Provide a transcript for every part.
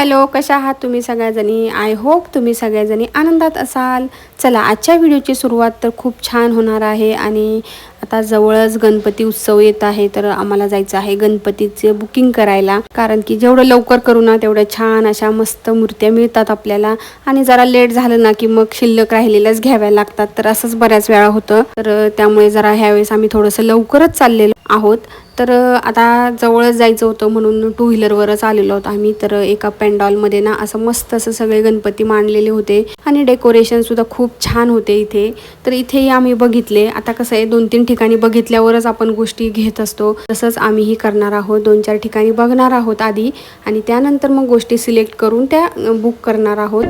Hello कशा आहात तुम्ही सगळ्याजणी? आय होप तुम्ही सगळ्याजणी आनंदात असाल. चला आजच्या व्हिडिओची सुरुवात तर खूप छान होणार आहे आणि आता जवळच गणपती उत्सव येत आहे तर आम्हाला जायचं आहे गणपतीचे बुकिंग करायला. कारण की जेवढं लवकर करू ना तेवढ्या छान अशा मस्त मूर्त्या मिळतात आपल्याला. आणि जरा लेट झालं ना की मग शिल्लक राहिलेल्याच घ्याव्या लागतात तर असंच बऱ्याच वेळा होतं. तर त्यामुळे जरा ह्यावेळेस आम्ही थोडंसं लवकरच चाललेलो आहोत. तर आता जवळच जायचं होतं म्हणून टू व्हीलरवरच आलेलो आहोत आम्ही. तर एका पेंडॉलमध्ये ना असं मस्त असं सगळे गणपती मांडलेले होते. आणि डेकोरेशन सुद्धा खूप छान होते इथे. तर इथेही आम्ही बघितले. आता कसं आहे दोन तीन ठिकाणी बघितल्यावरच आपण गोष्टी घेत असतो. तसंच आम्हीही करणार आहोत. दोन चार ठिकाणी बघणार आहोत आधी आणि त्यानंतर मग गोष्टी सिलेक्ट करून त्या बुक करणार आहोत.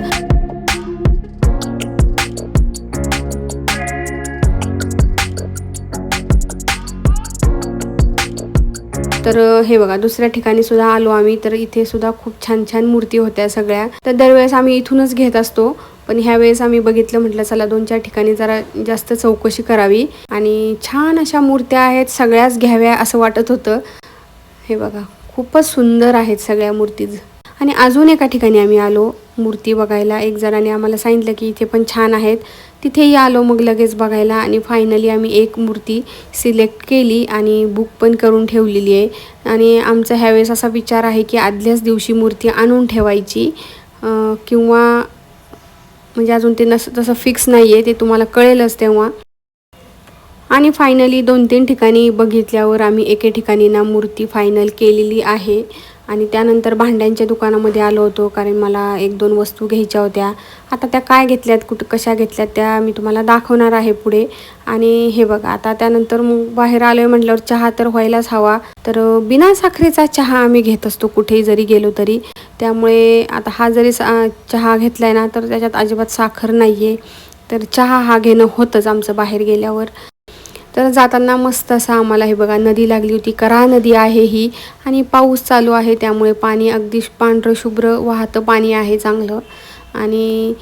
तर हे बघा दुसऱ्या ठिकाणी सुद्धा आलो आम्ही. तर इथे सुद्धा खूप छान छान मूर्ती होत्या सगळ्या. तर दरवेळेस आम्ही इथूनच घेत असतो. पण ह्या वेळेस आम्ही बघितलं म्हटलं चला दोन चार ठिकाणी जरा जास्त चौकशी करावी. आणि छान अशा मूर्त्या आहेत सगळ्याच घ्याव्या असं वाटत होतं. हे बघा खूपच सुंदर आहेत सगळ्या मूर्तीज. आणि अजून एका ठिकाणी आम्ही आलो मूर्ती बघायला. एक जणाने आम्हाला सांगितलं की इथे पण छान आहेत. तिथेही आलो मग लगेच बघायला आणि फायनली आम्ही एक मूर्ती सिलेक्ट केली आणि बुक पण करून ठेवलेली आहे. आणि आमचा ह्यावेळेस असा विचार आहे की आदल्याच दिवशी मूर्ती आणून ठेवायची किंवा म्हणजे अजून ते नस तसं फिक्स नाही आहे ते तुम्हाला कळेलच तेव्हा. आणि फायनली दोन तीन ठिकाणी बघितल्यावर आम्ही एके ठिकाणी ना मूर्ती फायनल केलेली आहे. आणि त्यानंतर भांड्यांच्या दुकानामध्ये आलो होतो कारण मला एक दोन वस्तू घ्यायच्या होत्या. आता त्या काय घेतल्यात कुठं कशा घेतल्यात त्या मी तुम्हाला दाखवणार आहे पुढे. आणि हे बघा आता त्यानंतर मग बाहेर आलो आहे म्हटल्यावर चहा तर व्हायलाच हवा. तर बिना साखरेचा चहा आम्ही घेत असतो कुठेही जरी गेलो तरी. त्यामुळे आता हा जरी सा चहा घेतला आहे ना तर त्याच्यात अजिबात साखर नाही आहे तर चहा हा घेणं होतंच आमचं बाहेर गेल्यावर. तर जाताना मस्त असं आम्हाला हे बघा नदी लागली होती. करा नदी आहे ही आणि पाऊस चालू आहे त्यामुळे पाणी अगदी पांढरं शुभ्र वाहतं पाणी आहे चांगलं. आणि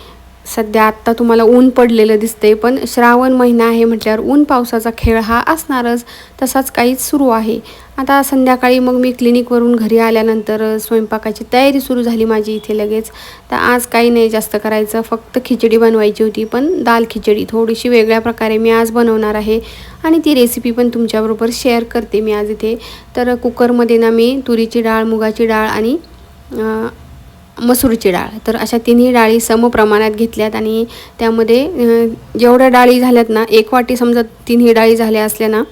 सध्या आत्ता तुम्हाला ऊन पडलेलं दिसतंय पण श्रावण महिना आहे म्हटल्यावर ऊन पावसाचा खेळ हा असणारच तसाच काहीच सुरू आहे. आता संध्याकाळी मग मी क्लिनिकवरून घरी आल्यानंतर स्वयंपाकाची तयारी सुरू झाली माझी इथे लगेच. तर आज काही नाही जास्त करायचं फक्त खिचडी बनवायची होती पण दाल खिचडी थोडीशी वेगळ्या प्रकारे मी आज बनवणार आहे. आणि ती रेसिपी पण तुमच्याबरोबर शेअर करते मी आज इथे. तर कुकरमध्ये ना मी तुरीची डाळ मुगाची डाळ आणि मसूरची डाळ. तर अशा तिन्ही डाळी सम प्रमाणात घेतल्यात आणि त्यामध्ये जेवढ्या डाळी झाल्यात ना एक वाटी समजा तिन्ही डाळी झाल्या असल्या ना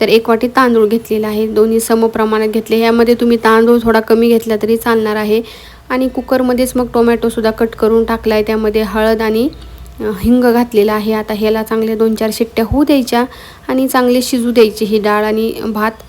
तर एक वाटी तांदूळ घेतलेला आहे. दोन्ही सम प्रमाणात घेतले. ह्यामध्ये तुम्ही तांदूळ थोडा कमी घेतला तरी चालणार आहे. आणि कुकरमध्येच मग टोमॅटोसुद्धा कट करून टाकला आहे त्यामध्ये हळद आणि हिंग घातलेला आहे. आता ह्याला चांगल्या दोन चार शिट्ट्या होऊ द्यायच्या आणि चांगले शिजू द्यायची. ही डाळ आणि भात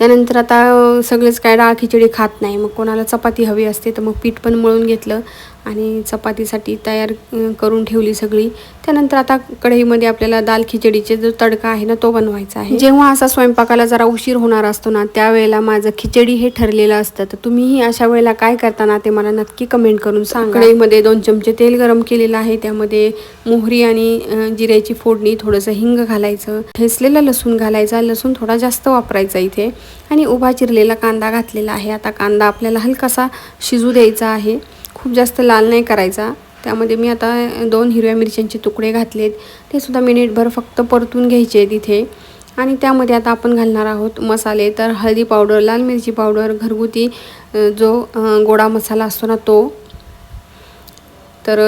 त्यानंतर आता सगळेच काय डाळ खिचडी खात नाही. मग कोणाला चपाती हवी असते तर मग पीठ पण मळून घेतलं. आणि चपातीसाठी तयार करून ठेवली सगळी. त्यानंतर आता कढईमध्ये आपल्याला दाल खिचडीचे जो तडका आहे ना तो बनवायचा आहे. जेव्हा असा स्वयंपाकाला जरा उशीर होणार असतो ना त्यावेळेला माझं खिचडी हे ठरलेलं असतं. तर तुम्हीही अशा वेळेला काय करताना ते मला नक्की कमेंट करून सांगा. कढईमध्ये दोन चमचे तेल गरम केलेलं आहे. त्यामध्ये मोहरी आणि जिऱ्याची फोडणी थोडंसं हिंग घालायचं ठेसलेलं लसूण घालायचा. लसूण थोडा जास्त वापरायचा इथे. आणि उभा चिरलेला कांदा घातलेला आहे. आता कांदा आपल्याला हलकासा शिजू द्यायचा आहे. खूप जास्त लाल नाही करायचा. त्यामध्ये मी आता दोन हिरव्या मिरच्यांचे तुकडे घातलेत. ते सुद्धा मिनिटभर फक्त परतून घ्यायचे तिथे आणि त्यामध्ये आता आपण घालणार आहोत मसाले. तर हळदी पावडर लाल मिरची पावडर घरगुती जो गोडा मसाला असतो ना तो. तर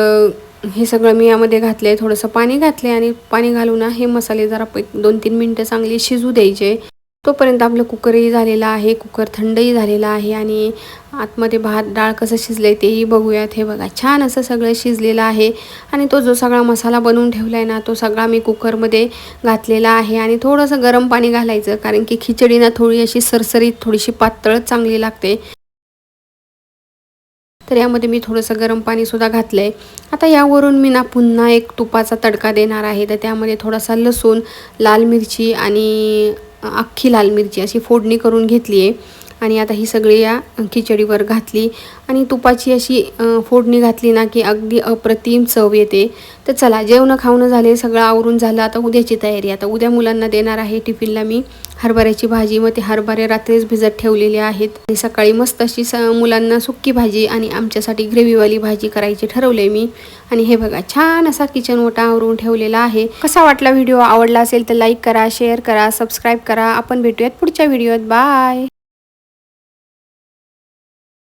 हे सगळं मी यामध्ये घातलं आहे थोडंसं पाणी घातले आणि पाणी घालून हे मसाले जरा दोन तीन मिनटं चांगले शिजू द्यायचे. तोपर्यंत आपलं कुकरही झालेलं आहे कुकर थंडही झालेला आहे आणि आतमध्ये भात डाळ कसं शिजलं आहे तेही बघूयात. हे बघा छान असं सगळं शिजलेलं आहे आणि तो जो सगळा मसाला बनवून ठेवला आहे ना तो सगळा मी कुकरमध्ये घातलेला आहे आणि थोडंसं गरम पाणी घालायचं कारण की खिचडी ना थोडी अशी सरसरीत थोडीशी पातळच चांगली लागते. तर यामध्ये मी थोडंसं गरम पाणीसुद्धा घातलं आहे आता यावरून मी ना पुन्हा एक तुपाचा तडका देणार आहे. तर त्यामध्ये थोडासा लसूण लाल मिरची आणि अख्खी लाल मिरची अशी फोडणी करून घेतली आहे आणि आता ही सगळी या खिचडीवर घातली आणि तुपाची अशी फोडणी घातली ना की अगदी अप्रतिम चव येते. तर चला जेवणं खावणं झाले सगळं आवरून झालं. आता उद्याची तयारी. आता उद्या मुलांना देणार आहे टिफिनला मी हरभऱ्याची भाजी. मग ते हरभरे रात्रीच भिजत ठेवलेले आहेत. आणि सकाळी मस्त अशी स मुलांना सुक्की भाजी आणि आमच्यासाठी ग्रेव्हीवाली भाजी करायची ठरवले मी. आणि हे बघा छान असा किचन ओटा आवरून ठेवलेला आहे. कसा वाटला व्हिडिओ? आवडला असेल तर लाईक करा शेअर करा सबस्क्राईब करा. आपण भेटूयात पुढच्या व्हिडिओत. बाय!